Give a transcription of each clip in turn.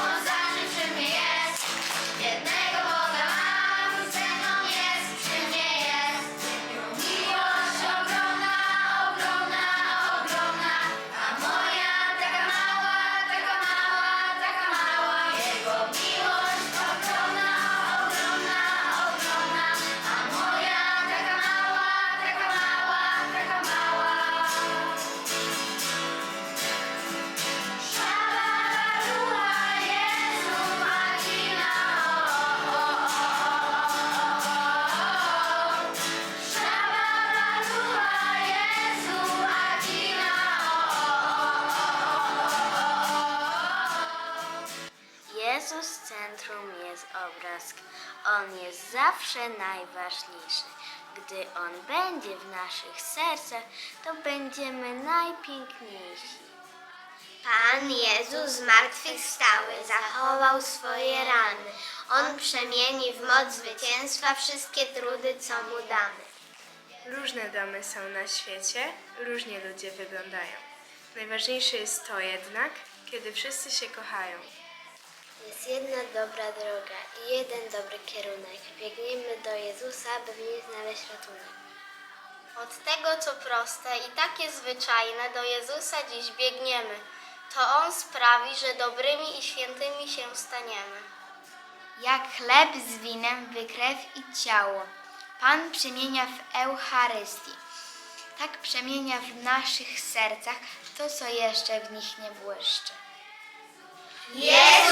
Bo za życzymy jest jednej On jest zawsze najważniejszy. Gdy On będzie w naszych sercach, to będziemy najpiękniejsi. Pan Jezus zmartwychwstały, zachował swoje rany. On przemieni w moc zwycięstwa wszystkie trudy, co mu damy. Różne domy są na świecie, różnie ludzie wyglądają. Najważniejsze jest to jednak, kiedy wszyscy się kochają. Jest jedna dobra droga i jeden dobry kierunek. Biegniemy do Jezusa, by w nim znaleźć ratunek. Od tego, co proste i takie zwyczajne, do Jezusa dziś biegniemy. To On sprawi, że dobrymi i świętymi się staniemy. Jak chleb z winem wykrew i ciało. Pan przemienia w Eucharystii. Tak przemienia w naszych sercach to, co jeszcze w nich nie błyszczy.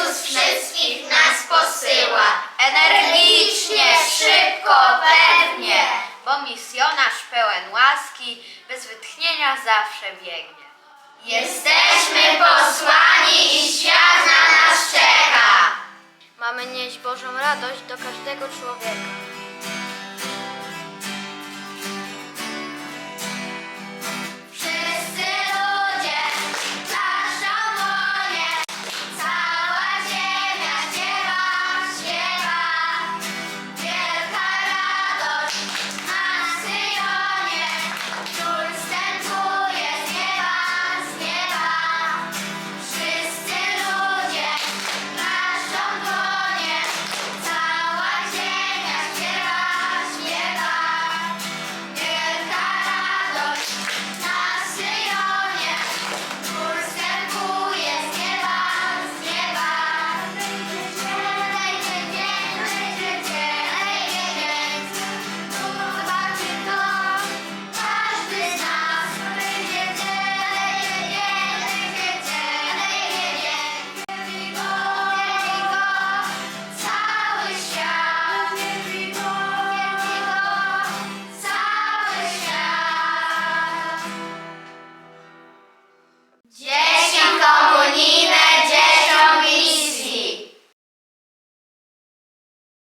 Jezus wszystkich nas posyła. Energicznie, szybko, pewnie, bo misjonarz pełen łaski bez wytchnienia zawsze biegnie. Jesteśmy posłani i świat na nas czeka. Mamy nieść Bożą radość do każdego człowieka.